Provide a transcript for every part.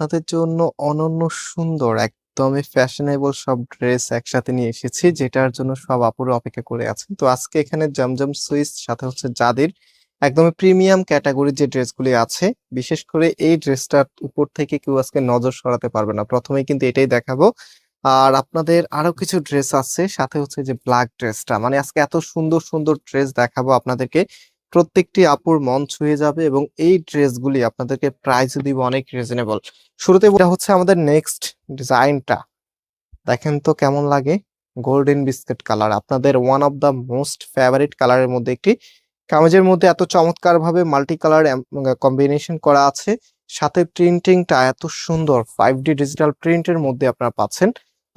আপনাদের জন্য অনন্য সুন্দর, একদমই ফ্যাশনেবল সব ড্রেস একসাথে নিয়ে এসেছি, যেটার জন্য সব আপুরা অপেক্ষা করে আছেন। তো আজকে এখানে জমজম সুইস, সাথে হচ্ছে যাদের একদমই প্রিমিয়াম ক্যাটাগরির যে ড্রেসগুলি আছে, বিশেষ করে এই ড্রেসটার উপর থেকে কেউ আজকে নজর সরাতে পারবে না। প্রথমেই কিন্তু এটাই দেখাবো। আর আপনাদের আরও কিছু ড্রেস আছে, সাথে হচ্ছে যে ব্ল্যাক ড্রেসটা মানে আজকে এত সুন্দর সুন্দর ড্রেস দেখাবো আপনাদেরকে। প্রত্যেকটি আপুর মন ছুঁয়ে যাবে এবং এই ড্রেসগুলি আপনাদেরকে প্রাইস দিব অনেক রিজনেবল শুরুতে এটা হচ্ছে আমাদের নেক্সট ডিজাইনটা দেখেন তো কেমন লাগে? গোল্ডেন বিস্কিট কালার আপনাদের one of the most favourite কালারের মধ্যে একটি। কামিজের মধ্যে এত চমৎকার ভাবে মাল্টি কালার কম্বিনেশন করা আছে। সাথে প্রিন্টিংটা এত সুন্দর। ফাইভ ডি ডিজিটাল প্রিন্টের মধ্যে আপনারা পাচ্ছেন।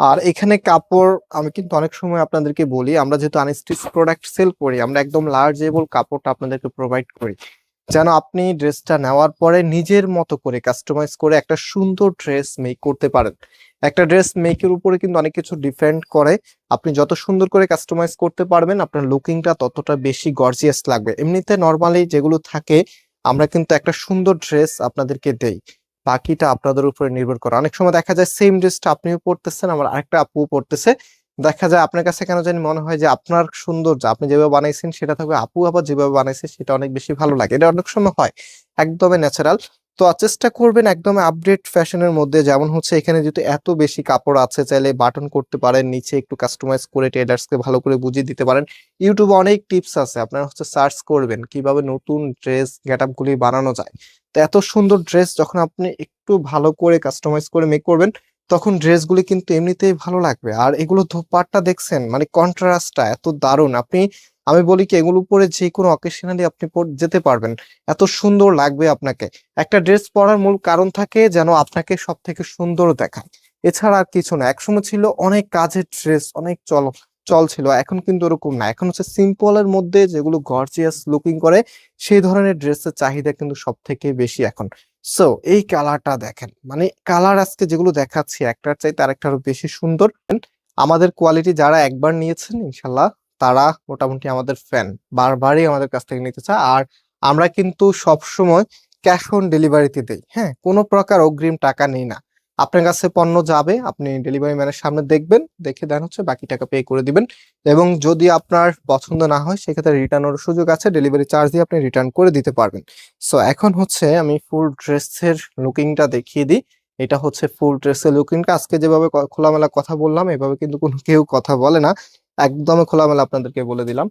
আর এখানে কাপড়, আমি কিন্তু অনেক সময় আপনাদেরকে বলি, আমরা যেহেতু আনস্টিচ প্রোডাক্ট সেল করি, আমরা একদম লার্জেবল কাপড়টা আপনাদেরকে প্রোভাইড করি। যেন আপনি ড্রেসটা নেওয়ার পরে নিজের মতো করে কাস্টমাইজ করে একটা সুন্দর ড্রেস মেক করতে পারেন। একটা ড্রেস মেকের উপরে কিন্তু অনেক কিছু ডিপেন্ড করে। আপনি যত সুন্দর করে কাস্টমাইজ করতে পারবেন, আপনার লুকিংটা ততটা বেশি গর্জিয়াস লাগবে। এমনিতে নর্মালি যেগুলো থাকে, আমরা কিন্তু একটা সুন্দর ড্রেস আপনাদেরকে দেই। বাকিটা আপনাদের উপরে নির্ভর করে। অনেক সময় দেখা যায় সেম ড্রেসটা আপনিও পড়তেছেন আমার আরেকটা আপু পড়তেছে দেখা যায় আপনার কাছে কেন জানি মনে হয় যে আপনার সুন্দর যে আপনি যেভাবে বানাইছেন সেটা থাকবে, আপু আবার যেভাবে বানাইছে সেটা অনেক বেশি ভালো লাগে। এটা অনেক সময় হয়। একদমই ন্যাচারাল তো চেষ্টা করবেন একদম আপডেট ফ্যাশনের মধ্যে। যেমন হচ্ছে এখানে যেহেতু এত বেশি কাপড় আছে, চাইলে বাটন করতে পারেন, নিচে একটু কাস্টমাইজ করে টেলার্সকে ভালো করে বুঝিয়ে দিতে পারেন। ইউটিউবে অনেক টিপস আছে, আপনারা হচ্ছে সার্চ করবেন কীভাবে নতুন ড্রেস গেট গুলি বানানো যায়। তো এত সুন্দর ড্রেস যখন আপনি একটু ভালো করে কাস্টমাইজ করে মেক করবেন তখন ড্রেসগুলি কিন্তু এমনিতেই ভালো লাগবে। আর এগুলো ধোপাটটা দেখছেন মানে কন্ট্রাস্টটা এত দারুণ। আপনি, আমি বলি কি এগুলো পরে যে কোনো অকেশনালি আপনি যেতে পারবেন। এত সুন্দর লাগবে আপনাকে। একটা ড্রেস পরার মূল কারণ থাকে যেন আপনাকে সব থেকে সুন্দর দেখায়। এছাড়া আর কিছু না। একসময় ছিল অনেক কাজের ড্রেস, অনেক চল চল ছিল এখন কিন্তু ওরকম না। এখন হচ্ছে সিম্পলের মধ্যে যেগুলো গর্জিয়াস লুকিং করে, সেই ধরনের ড্রেসের চাহিদা কিন্তু সব থেকে বেশি এখন। সো এই কালারটা দেখেন মানে কালার আজকে যেগুলো দেখাচ্ছি, একটার চাইতে আরেকটা আরও বেশি সুন্দর। আমাদের কোয়ালিটি যারা একবার নিয়েছেন ইনশাল্লাহ তারা মোটামুটি আমাদের ফ্যান বারবারই আমাদের কাছ থেকে নিতে চায়। আর আমরা কিন্তু সব সময় ক্যাশ অন ডেলিভারিতে দেই হ্যাঁ? কোনো প্রকার অগ্রিম টাকা নেই না। আপনার কাছে পণ্য যাবে, আপনি ডেলিভারি ম্যানের সামনে দেখবেন, দেখে দেন হচ্ছে বাকি টাকা পে করে দিবেন। এবং যদি আপনার পছন্দ না হয়, সেক্ষেত্রে রিটার্নের সুযোগ আছে ডেলিভারি চার্জ দিয়ে আপনি রিটার্ন করে দিতে পারবেন। সো এখন হচ্ছে আমি ফুল ড্রেসের লুকিংটা দেখিয়ে দিই। এটা হচ্ছে ফুল ড্রেসের লুকিংটা আজকে যেভাবে খোলামেলা কথা বললাম, এভাবে কিন্তু কোনো কেউ কথা বলে না। একদম খোলামেলা আপনাদেরকে বলে দিলাম।